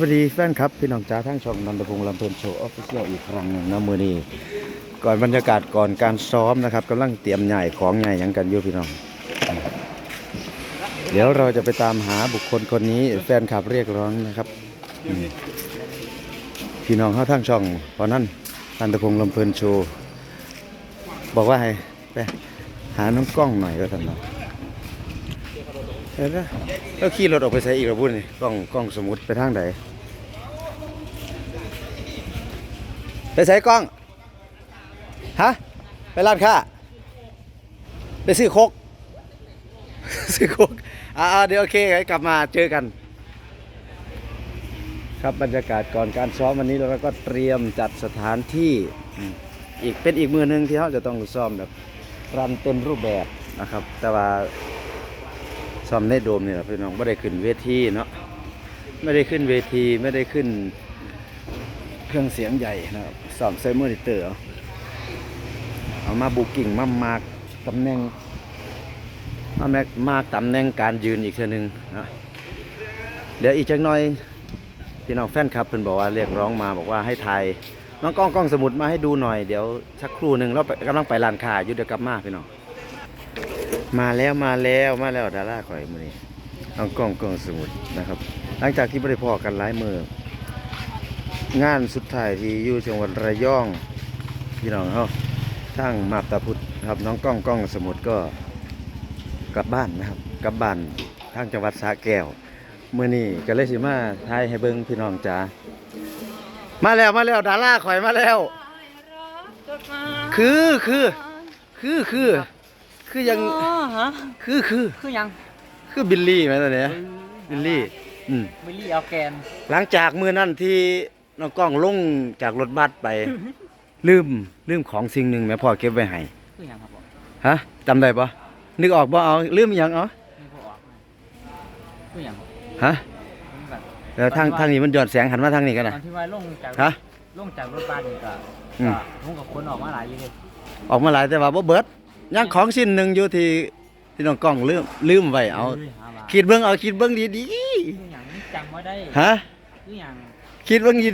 วัสดีแฟนครับ พี่น้องจ้าทั้งช่องนันทพงษ์ลำเพลินโชว์ออฟฟิเชียลอีกครั้งหนึ่งนะมือนี้ก่อนบรรยากาศก่อนการซ้อมนะครับกำลังเตรียมใหญ่ของใหญ่ยังกันอยู่พี่น้อง เดี๋ยวเราจะไปตามหาบุคคลคนนี้แฟนคลับเรียกร้องนะครับ พี่น้องเข้าทั้งช่องเพราะนั้นนันทพงษ์ลำเพลินโชว์บอกว่าให้ไปหาน้องกล้องหน่อยก็ทำหน่อย แล้วขี่รถออกไปใส่อีกระบุญนี่กล้องกล้องสมุดไปทางไหนไปใส่กล้อง ฮะ ไปร้านค้าไปซื้อโคกซื้อโคกอ่าเดี๋ยวโอเคกลับมาเจอกัน ครับบรรยากาศก่อนการซ้อมวันนี้เราก็เตรียมจัดสถานที่อีกเป็นอีกมือหนึ่งที่เขาจะต้องซ้อมแบบรันเต็มรูปแบบนะครับ แต่ว่า ซ้อมในโดมนี่แหละพี่น้องไม่ได้ขึ้นเวทีเนาะไม่ได้ขึ้นเวทีไม่ได้ขึ้นเครื่องเสียงใหญ่นะครับซ้อมใส่มอนิเตอร์เอามาบุกิ่งมามาร์กตำแหน่งมาแม็กมาร์กตำแหน่งการยืนอีกเทีนึงนะเดี๋ยวอีกจักหน่อยพี่น้องแฟนคลับเพิ่นบอกว่าเรียกร้องมาบอกว่าให้ถ่ายน้องกล้องกล้องสมุดมาให้ดูหน่อยเดี๋ยวสักครู่หนึ่งเรากำลังไปร้านคาอยู่เดี๋ยวกลับมาพี่น้อง มาแล้วมาแล้วมาแล้วดาราข่อยมือนี้น้องกล้องกล้องสมุดนะครับ หลังจากที่บ่ได้พอกันหลายมืองานสุดท้ายที่อยู่จังหวัดระยองพี่น้องเฮาทางมาบตาพุทธครับน้องกล้องกล้องสมุดก็กลับบ้านนะครับกลับบ้านทางจังหวัดสระแก้วเมื่อนี้ก็เลยสิมาทายให้เบิ่งพี่น้องจ๋ามาแล้วมาแล้วดาราข่อยมาแล้ว คือคือคือคือ คือยังอ๋อฮะคือคือคือยังคือบิลลี่ไหมตอนเนี้ยบิลลี่อืมวิลลี่เอาแกนหลังจากมือนั่นที่น้องกล้องลงจากรถบัสไป ลืมลืมของสิ่งหนึ่งแม่พ่อเก็บไว้ให้คือยังครับผมฮะจำได้ปะนึกออกบ่เอาลืมอิหยังเอาไม่พอออกคือยังครับฮะผมแบบแล้วทางทางนี้มันหยอดแสงหันมาทางนี้กันตนะอนที่ว่าลงจากฮะ ลงจากรถบัสนี่ก็อืม ก็ผมกับคนออกมาหลายอยู่เลยออกมาหลายแต่ว่าบ่เบิด ยังของชิ้นหนึ่งอยู่ที่ที่น้องกล้องลืมลืมไว้เอาฮ้ยหาว่าคิดเบิ่งเอาคิดเบิ่งดีคือยังจำไม่ได้ๆฮะคือยังคิดเบิ่งดี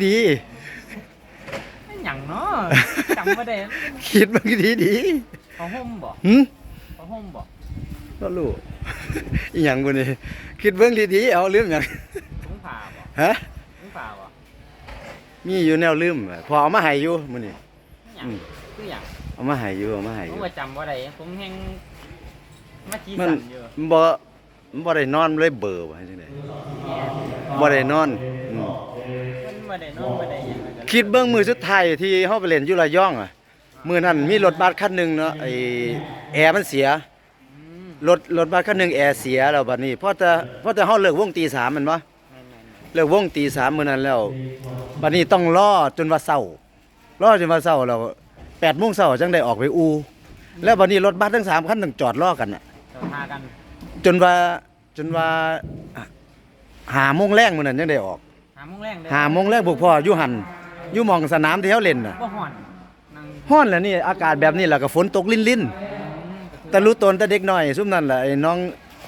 คือยังเนาะจำไม่ได้ๆคิดเบิ่งดีเขาห่มบ่ๆหึเขาห่มบ่ก็รู้ อีหยังบ่นี่คิดเบิ่งดีๆเอาลืมหยังถุงผ้าบ่ฮะถุงผ้าบ่มีอยู่แนวลืมพอเอามาให้อยู่มื้อนี้คือยังอืม คือยัง เอามาให้อยู่เอามาให้อผมยู่ก็จำว่าได้ผมแห้งมาจีมันสันอยู่มันบ่มันบ่ได้นอนเลยเบลอว่าจังได๋บ่ได้นอนอืมมันไม่ได้นอนไม่ได้หยังเลยคิดเบิ่งมือสุดท้ายที่เฮาไปเล่นอยู่ระยองอะมื้อนั้นมีรถบัสคันหนึงเนาะไอ้แอร์มันเสีย อืมรถรถบัสคันหนึ่งแอร์เสียแล้วบัดนี้พอจะพอจะเฮาเลิกวงตีสามแมันบ่แม่นๆเลิกวงตีสามมื้อนั้นแล้วบัดนี้ต้องรอจนว่าเช้า รอจนว่าเช้าแล้ว แปดโมงเช้าจังได้ออกไปอู แล้วบัดนี้รถบัสทั้งสามคันต้องจอดรอกันน่ะๆเราทากันจนว่าจนว่าหาโมงแรงมื้อนั้นจังได้ออกหาโมงแรงเด้อหาโมงแรงพวกพ่ออยู่หั่นอยู่หม่องสนามที่เฮาเล่นน่ะบ่ห่อนนั่งฮ้อนแล้วนี่อากาศแบบนี้แล้วก็ฝนตกลิ่นๆแต่รู้ตนแต่เด็กน้อยซุมนั่นแหละไอ้น้อง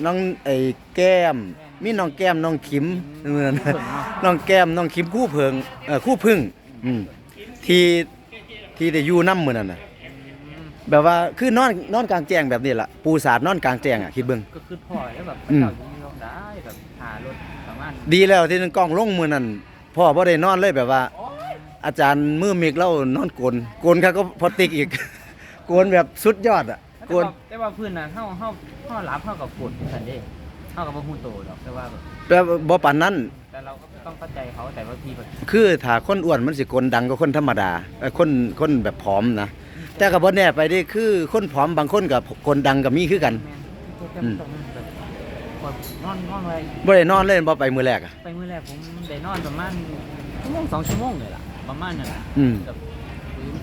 น้องไอ้แก้ม มีน้องแก้มน้องขิมเหมือนน้องแก้มน้องขิมคู่เพิงเออคู่พึ่งอืมที่ ที่ได้อยู่น้ำมือนั่นน่ะแบบว่าคือนอนนอนกลางแจ้งแบบนี้ล่ะปูสาดนอนกลางแจ้งอะคิดเบิ่งก็คือพ่อแล้วแบบอืมเจ้าอยู่ยกได้แบบหารถประมาณดีแล้วที่นึงกล้องลงมือนั่นพ่อบ่ได้นอนเลยแบบว่า อาจารย์มือมิกเล่านอนกลนกลนครับก็พอติกอีกกลนแบบสุดยอดอะกแต่ลนว่าแต่ว่าพื้นน่ะเฮาเฮาเฮาหลับเฮากับฝนซั่นเด้เฮากับบ่ฮู้โตดอกแต่ว่าแบบแบบบ่ปานนั้นแต่เราก็ ต้องเข้าใจเขาแต่ว่าทีแบบคือถ้าคนอ้วนมันสิกลดังกว่าคนธรรมดาเอ้ยคนคนแบบผอมนะแต่ก็บ่แน่ไปเด้คือคนผอมบางคนกับคนดังก็มีคือกัน แม่นแต่อืมตรงนั้นแบบแบบนอนนอนไว้บ่ได้นอนเลยบ่ไปมื้อแรกอะไปมื้อแรกผมได้นอนประมาณชั่วโมงสองชั่วโมงเลยล่ะประมาณนั้นน่ะอืมกับ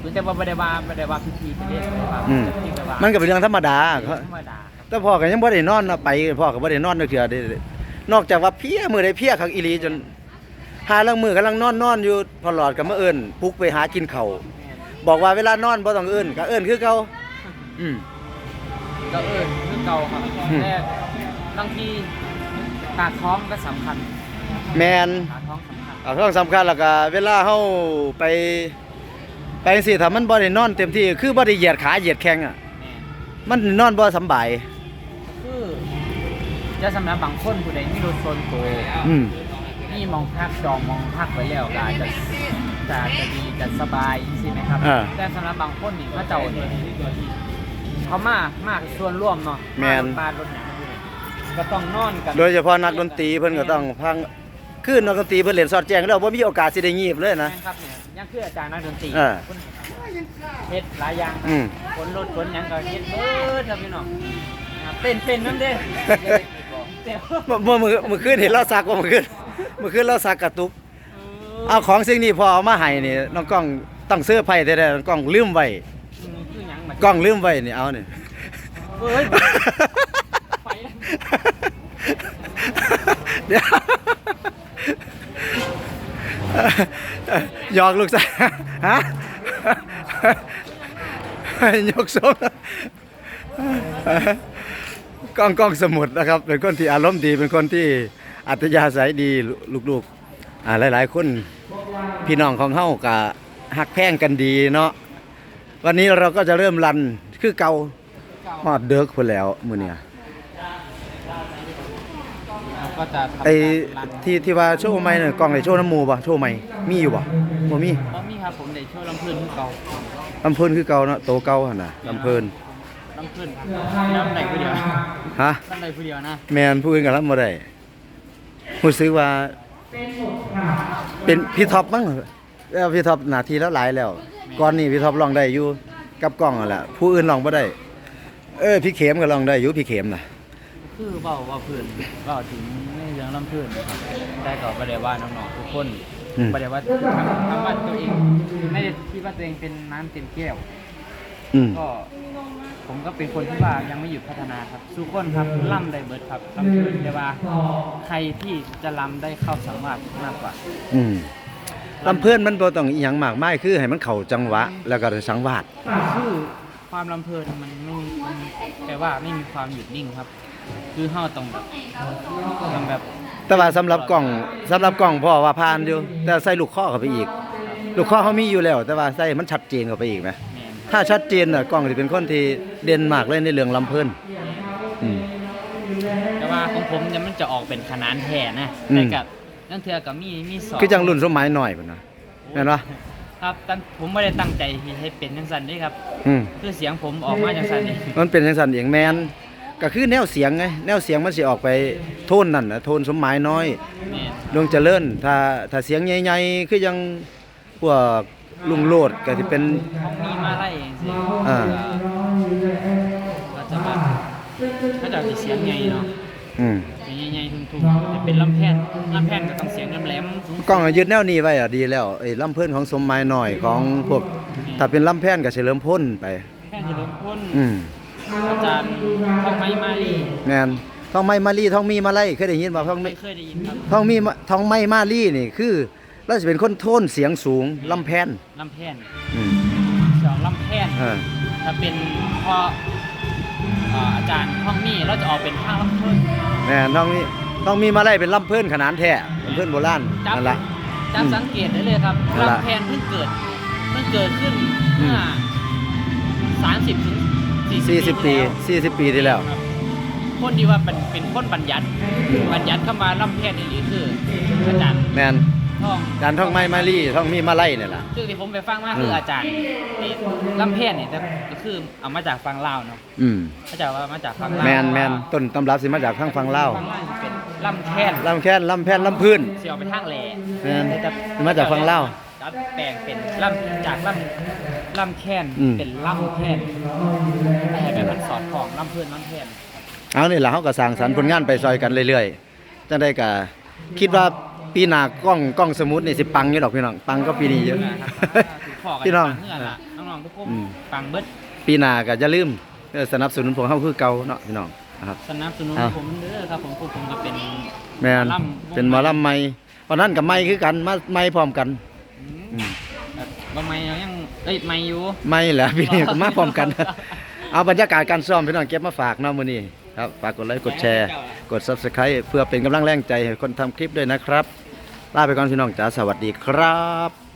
พื้นแต่ว่าไม่ได้ว่าไม่ได้ว่าพี่ๆไปเรื่อยไม่ได้ว่าอืมพี่ๆไปว่ามันก็เป็นเรื่องธรรมดาธรรมดาครับแต่พ่อก็ยังบ่ได้นอนนะไปพ่อก็บ่ได้นอนจักเทื่อเด้นอกจากว่าเพลียมื้อใดเพลียคักอีหลีจน หาลังมือกำลังนอนนอนอยู่พอหลอดก็มาเอิ้นปลุกไปหากินข้าวแม่นบอกว่าเวลานอนบ่ต้องเอิ้นก็เอิ้นคือเก่าอืมก็เออคือเก่าครับอืมแต่บางทีปากท้องก็สำคัญแม่นปากท้องสำคัญปเอาเรื่องสำคัญแล้วก็เวลาเฮาไปไปจังซี่ถ้ามันบ่ได้นอนเต็มที่คือบ่ได้เหยียดขาเหยียดแข้งอะแม่นมันนอนบ่สำบายคือจะสำหรับบางคนผู้ใดมีรถโซนโตอืม นี่มองพักจองมองพักไว้แล้วก็อาจจะจะจะดีจะสบายใช่ไหมครับ อ่า แต่สำหรับบางคนนี่เขาเจ้านี่เขามากมากส่วนร่วมเนาะแม่นรถบ้านรถหนังก็ต้องนอนกันโดยเฉพาะนักดนตรีเพิ่นก็ต้องพังคือนักดนตรีเพิ่นเล่นสอดแจ้งแล้วบ่มีโอกาสสิได้งีบเลยนะ แม่นครับเนี่ยยังคืออาจารย์นักดนตรีอ่าคุณเฮ็ดหลายอย่างอืมคนรถคนหยังก็เฮ็ดเบิดครับพี่น้องนะครับเต้นเต้นนั่นเด้ เต้นเมื่อเมื่อมื้อมื้อคืนเห็นเราซักบ่มื้อคืน มื้อคืนเราซักกระตุก เอาของสิ่งนี้พอเอามาให้นี่น้องกล้องต้องเสื้อร์ไผ่แท้ๆน้องกล้องลืมไว้คือหยังมันกล้องลืมไว้นี่เอานี่เฮ้ยไปแล้วเดี๋ยวหยอกลูกสาวฮะยกทรงกล้องกล้องสมุดนะครับ เป็นคนที่อารมณ์ดีเป็นคนที่ อัตยาศัยดีลูกๆอ่าหลาย ๆ คนพี่น้องของเฮากับหักแพงกันดีเนาะวันนี้เราก็จะเริ่มรันคือเกาฮอดเดิกพุ่นแล้วมื้อเนี้ยเราก็จะทำไอ้การรันที่ที่ว่าโชว์ไม่เนี่ยกล้องไอ้โชว์น้ำหมูป่ะโชว์ไม่มีอยู่ป่ะบ่มีเพราะมีครับผมได้ช่วยลำพื้นที่เก่าลำเพิ่นคือเก่าเนาะโตเก่าหั่นน่ะลำเพิ่นลำพื้นลำใดผู้เดียวฮะลำใดผู้เดียวนะ แม่นผู้อื่นก็รับบ่ได้ รู้สึกว่า เป็นพี่ท็อปมั้งเออพี่ท็อปหน้าที่แล้วหลายแล้ว ก่อนนี้พี่ท็อปร้องได้อยู่กับกล้องนั่นแหละผู้อื่นร้องบ่ได้ เออพี่เข็มก็ร้องได้อยู่พี่เข็มน่ะ คือเบาว่าพื้นเบาถึงในเรื่องลำพื้นได้ก็ไม่ได้ว่าน้องๆทุกคนอืม ไม่ได้ว่าทำทำว่าตัวเองไม่ได้คิดว่าตัวเองเป็นน้ำเต็มแก้ว อืมก็ ผมก็เป็นคนที่ว่ายังไม่หยุดพัฒนาครับสู้คนครับล่ำได้เบิร์ดครับลำพื้นแต่ว่าใครที่จะลำได้เข้าสามารถมากกว่า อืมลำเพิ่นมันบ่ต้องอีหยังมากมายคือให้มันเข้าจังหวะ แล้วก็สังวาสคือความลำเพลินมันไม่มีมันแปลว่าไม่มีความหยุดนิ่งครับ คือเฮาต้องแบบต้องแบบแต่ว่าสำหรับกล้องสำหรับกล้องพ่อว่าผ่านอยู่ แต่ใส่ลูกข้อเข้าไปอีก ลูกข้อเขามีอยู่แล้ว แต่ว่าใส่มันชัดเจนเข้าไปอีกไหมแมน ถ้าชัดเจนน่ะกล้องจะเป็นคนที่เด่นมากเลยในเรื่องลำเพิ่นอืม แต่ว่าของผมเนี่ยมันจะออกเป็นขนานแทนนะอืม แต่กับนั่นเทือกับมีมีสองคือจังรุ่นสมัยหน่อยพุ่นนะแม่นบ่ครับแต่ผมไม่ได้ตั้งใจที่ให้เป็นจังสันเด้ครับ อืม คือเสียงผมออกมาจังสันนี่มันเป็นจังซั่นเองแม่นก็คือแนวเสียงไงแนวเสียงมันสิออกไปโทนนั่นน่ะโทนสมหมายน้อยแมนดวงเจริญถ้าถ้าเสียงใหญ่ๆคือยังพวกลุงโลดก็สิเป็นของมีมาไล่เองสิ อ่า ก็จะแบบก็จะมีเสียงใหญ่เนาะอืมเสียงใหญ่ๆทุ่มๆจะเป็นลำแพนลำแพนก็ต้องเสียงแหลมๆสูงๆกล้องยึดแนวนี้ไว้อะดีแล้วไอ้ลำเพิ่นของสมหมายหน่อยของพวกถ้าเป็นลำแพนก็เฉลิมพลไป แพนจะลงพ้นอืมอาจารย์ทองไม้มาลีแม่นทองไม้มาลีทองมีมาไล่เคยได้ยินบ่ทองไม่มีเคยได้ยินครับทองมีมาทองไม้มาลีนี่คือเราจะเป็นคนโทนเสียงสูงลำแพนลำแพนอืมสองลำแพน เออ ถ้าเป็นพอเอ่ออาจารย์ห้องนี่เราจะออกเป็นข้างลำเพิ่นแม่นทองมีทองมีมาไล่เป็นลำเพิ่นขนานแท้ลำเพิ่นโบราณจับนั่นล่ะจับสังเกตได้เลยครับนั่นล่ะลำแพนเพิ่งเกิดเพิ่งเกิดขึ้นอืม เมื่อสามสิบถึงสี่สิบ40 ปี40ปีที่แล้ว ครับคนที่ว่าเป็นเป็นคนบัญญัติ บัญญัติเข้ามาลำแพนนี่คืออาจารย์แม่น ท่องการทองไม้มาลีทองมีมาไล่นี่ล่ะซึ่งที่ผมไปฟังมาคือมอาจารย์นี่ลำแพนนี่แต่ก็คือเอามาจากฟังลาวเนาะอืมเขาจะว่ามาจากฟังลาวแม่นแม่นต้นตำรับสิมาจากทางฝั่งลาวฟังลาวนี่เป็นลำแคนลำแค้นลำแพนลำพื้นเสียวไปทางแหล่แม่นมาจากฝั่งลาวดัดแปลงเป็นลำจากลำลำแคนอืมเป็นลำแคนให้แบบมันสอดคล้องลำเพื่อนลำแคนเอานี่ล่ะเฮาก็สร้างสรรค์ผลงานไปซอยกันเรื่อยๆจังได้ก็คิดว่า ปีหน้ากล้องกล้องสมุดนี่สิปังอยู่ดอกพี่น้องปังก็ปีนี้เยอะนะครับถูกขอกันพี่น้องฟัเงื่อนละน้องๆทุกคนอืม ฟังเบิดปีหน้าก็อย่าลืมเออสนับสนุนพวกเฮาคือเก่าเนาะพี่น้องนะครับ สนับสนุนเอา ผมเด้อครับผมพวกผมก็เป็น แม่นหมอลำ เป็นหมอลำใหม่วันนั้นกับไม้คือกันมาไม้พร้อมกันอืมอืมแบบว่าไม่ยังเอ้ยไม่อยู่ไม้แหละพี่นี่ก็มาพร้อมกัน เอาบรรยากาศการซ้อมพี่น้องเก็บมาฝากเนาะมื้อนี้ครับฝากกดไลค์กดแชร์ กด Subscribe เพื่อเป็นกำลังแรงใจให้คนทำคลิปด้วยนะครับไป ลาไปก่อนพี่น้องจ๋าสวัสดีครับ